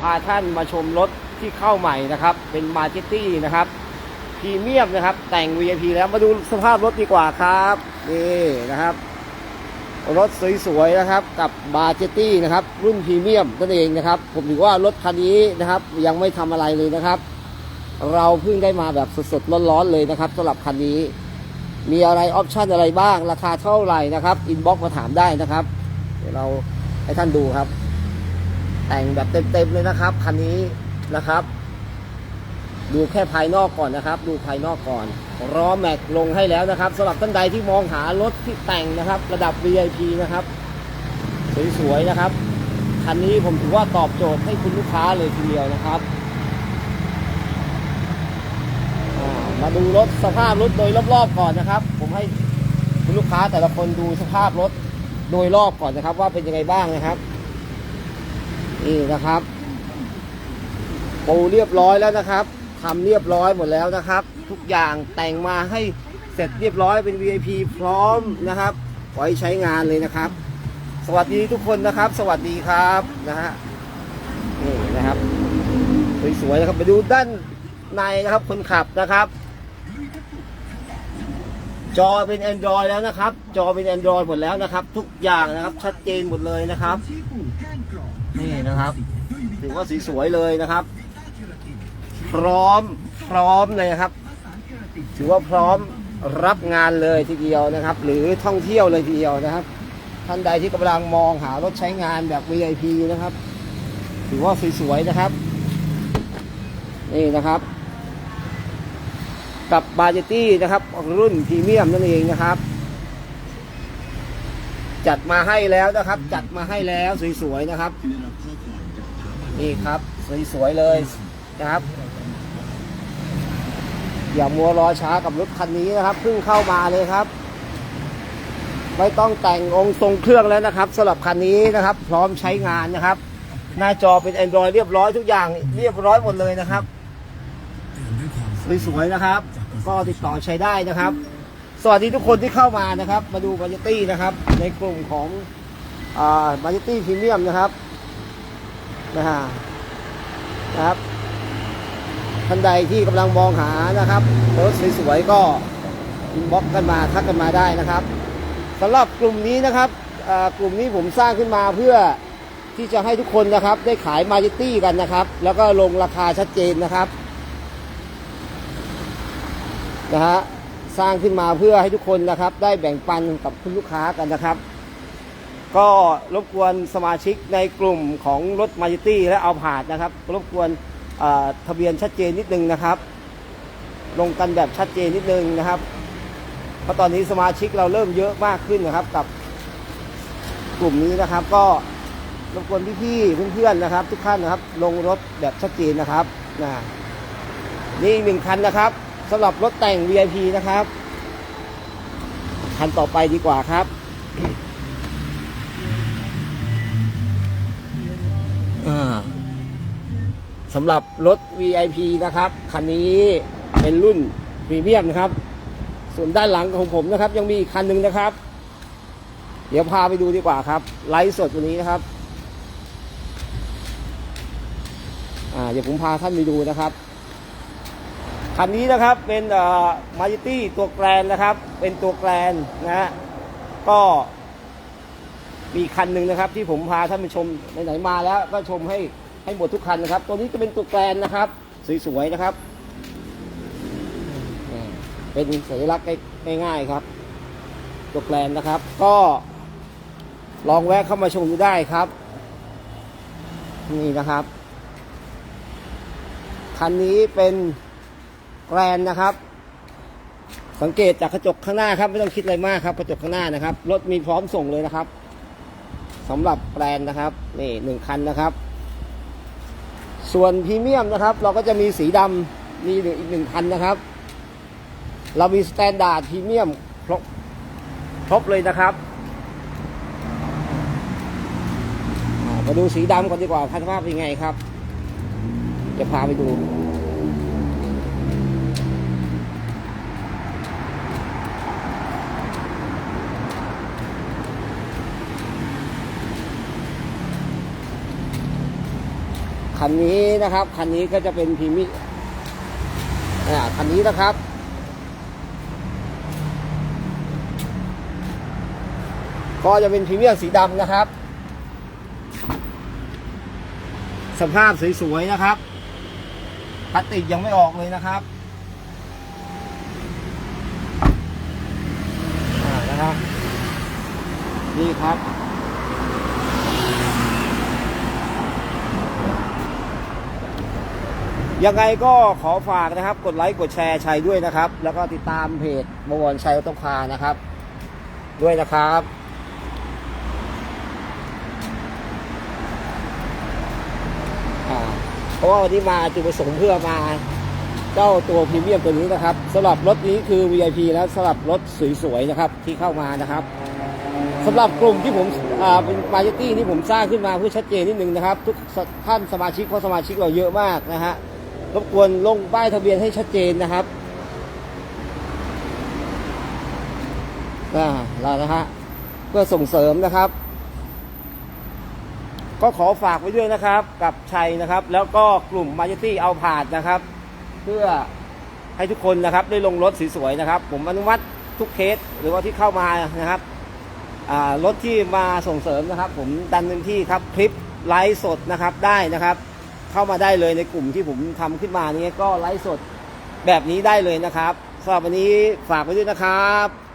พาท่านมาชมรถที่เข้าใหม่นะครับ เป็นมาเจตี้นะครับพรีเมียมนะครับ แต่ง VIP แล้วมาดูสภาพรถดีกว่าครับนี่นะครับ รถสวยๆนะครับ กับบาเจตี้นะครับ รุ่นพรีเมียมนั่นเองนะครับ ผมถือว่ารถคันนี้นะครับ ยังไม่ทำอะไรเลยนะครับ เราเพิ่งได้มาแบบสดๆร้อนๆเลยนะครับสำหรับคันนี้ มีอะไรออปชั่นอะไรบ้าง ราคาเท่าไหร่นะครับอินบ็อกมาถามได้นะครับ เดี๋ยวเราให้ท่านดูครับ แต่งแบบเต็มๆเลยนะครับคันนี้นะครับ ดูแค่ภายนอกก่อนนะครับ ดูภายนอกก่อนล้อแม็กลงให้แล้วนะครับสำหรับท่านใดที่มองหารถที่แต่งนะครับ ระดับ VIP นะครับสวยๆนะครับคันนี้ผมถือว่าตอบโจทย์ให้คุณลูกค้าเลยทีเดียวนะครับมาดูรถสภาพรถโดยรอบๆก่อนนะครับ ผมให้คุณลูกค้าแต่ละคนดูสภาพรถโดยรอบก่อนนะครับ ว่าเป็นยังไงบ้างนะครับ นี่นะครับ ปูเรียบร้อยแล้วนะครับทำเรียบร้อยหมดแล้วนะครับ ทุกอย่างแต่งมาให้เสร็จเรียบร้อยเป็น VIP พร้อมนะครับไว้ใช้งานเลยนะครับ สวัสดีทุกคนนะครับ สวัสดีครับนะฮะนี่นะครับสวยๆนะครับไปดูด้านในนะครับคนขับนะครับ จอเป็น Android แล้วนะครับ จอเป็น Android หมดแล้วนะครับ ทุกอย่างนะครับชัดเจนหมดเลยนะครับ นี่นะครับถือว่าสีสวยเลยนะครับ พร้อมพร้อมเลยครับ ถือว่าพร้อมรับงานเลยทีเดียวนะครับ หรือท่องเที่ยวเลยทีเดียวนะครับ ท่านใดที่กำลังมองหารถใช้งานแบบ VIP นะครับ ถือว่าสวยๆนะครับ นี่นะครับ กับบาเจตี้นะครับ รุ่นพรีเมียมนั่นเองนะครับ จัดมาให้แล้วนะครับ จัดมาให้แล้วสวยๆนะครับ นี่ครับสวยๆเลยนะครับอย่ามัวรอช้ากับรถคันนี้นะครับเพิ่งเข้ามาเลยครับ ไม่ต้องแต่งองค์ทรงเครื่องแล้วนะครับสำหรับคันนี้นะครับ พร้อมใช้งานนะครับ หน้าจอเป็น Android เรียบร้อยทุกอย่างเรียบร้อยหมดเลยนะครับสวยๆนะครับ ก็ติดต่อใช้ได้นะครับ สวัสดีทุกคนที่เข้ามานะครับ มาดูบาร์ตี้นะครับ ในกลุ่มของบาร์ตี้พรีเมียมนะครับนะฮะนะครับท่านใดที่กำลังมองหานะครับรถสวยๆก็อินบ็อกกันมาทักกันมาได้นะครับสำหรับกลุ่มนี้นะครับอ่ากลุ่มนี้ผมสร้างขึ้นมาเพื่อที่จะให้ทุกคนนะครับ ได้ขายมาร์ตี้กันนะครับ แล้วก็ลงราคาชัดเจนนะครับนะฮะ สร้างขึ้นมาเพื่อให้ทุกคนนะครับ ได้แบ่งปันกับคุณลูกค้ากันนะครับ ก็รบกวนสมาชิกในกลุ่มของรถมาจิตี้และเอาผาดนะครับ รบกวนอ่าทะเบียนชัดเจนนิดนึงนะครับ ลงกันแบบชัดเจนนิดนึงนะครับ เพราะตอนนี้สมาชิกเราเริ่มเยอะมากขึ้นนะครับกับกลุ่มนี้นะครับ ก็รบกวนพี่ๆเพื่อนๆนะครับ ทุกท่านนะครับ ลงรถแบบชัดเจนนะครับนะนี่อีกหนึ่งคันนะครับ สำหรับรถแต่ง VIP นะครับ คันต่อไปดีกว่าครับ สำหรับรถ VIP นะครับ คันนี้เป็นรุ่นพรีเมียมนะครับ ส่วนด้านหลังของผมนะครับ ยังมีอีกคันหนึ่งนะครับ เดี๋ยวพาไปดูดีกว่าครับ ไลฟ์สดวันนี้นะครับ อ่า เดี๋ยวผมพาท่านไปดูนะครับ คันนี้นะครับเป็นมาจิตี้ตัวแกรนนะครับ เป็นตัวแกรนนะฮะก็มีคันหนึ่งนะครับ ที่ผมพาท่านไปชมไหนๆมาแล้ว ก็ชมให้ให้หมดทุกคันนะครับ ตัวนี้จะเป็นตัวแกรนนะครับสวยๆนะครับ เป็นสัญลักษณ์ง่ายๆครับ ตัวแกรนนะครับ ก็ลองแวะเข้ามาชมดูได้ครับ นี่นะครับ คันนี้เป็น แกรนนะครับ สังเกตจากกระจกข้างหน้าครับ ไม่ต้องคิดอะไรมากครับ กระจกข้างหน้านะครับ รถมีพร้อมส่งเลยนะครับสำหรับแกรนนะครับ นี่หนึ่งคันนะครับ ส่วนพรีเมียมนะครับ เราก็จะมีสีดำมีอีกหนึ่งคันนะครับ เรามีสแตนดาร์ดพรีเมียมครบครบเลยนะครับมาดูสีดำก่อนดีกว่าคันภาพเป็นไงครับ จะพาไปดู คันนี้นะครับ คันนี้ก็จะเป็นพรีเมียมอ่าคันนี้นะครับ ก็จะเป็นพรีเมียมสีดำนะครับ สภาพสวยๆนะครับพลาสติกยังไม่ออกเลยนะครับนะครับ นี่ครับ ยังไงก็ขอฝากนะครับ กดไลค์กดแชร์ชัยด้วยนะครับ แล้วก็ติดตามเพจบวรชัยออโต้คาร์นะครับ ด้วยนะครับเพราะว่าวันนี้มาจุดประสงค์เพื่อมาเจ้าตัวพรีเมียมตัวนี้นะครับสำหรับรถนี้คือ VIP แล้วสำหรับรถสวยๆนะครับที่เข้ามานะครับสำหรับกลุ่มที่ผมอ่าเป็นมาร์เก็ตตี้ที่ผมสร้างขึ้นมาเพื่อชัดเจนนิดนึงนะครับ ทุกท่านสมาชิกเพราะสมาชิกเราเยอะมากนะฮะ รบกวนลงป้ายทะเบียนให้ชัดเจนนะครับอ่าแล้วนะฮะเพื่อส่งเสริมนะครับ ก็ขอฝากไว้ด้วยนะครับ กับชัยนะครับ แล้วก็กลุ่มมา j ตี้เอาผาดนะครับ เพื่อให้ทุกคนนะครับได้ลงรถสวยๆนะครับ ผมอนุมัติทุกเคสหรือว่าที่เข้ามานะครับรถที่มาส่งเสริมนะครับ ผมดันเต็มที่ครับคลิปไลฟ์สดนะครับได้นะครับ เข้ามาได้เลยในกลุ่มที่ผมทำขึ้นมานี้ก็ไลฟ์สดแบบนี้ได้เลยนะครับสำหรับวันนี้ฝากไว้ด้วยนะครับ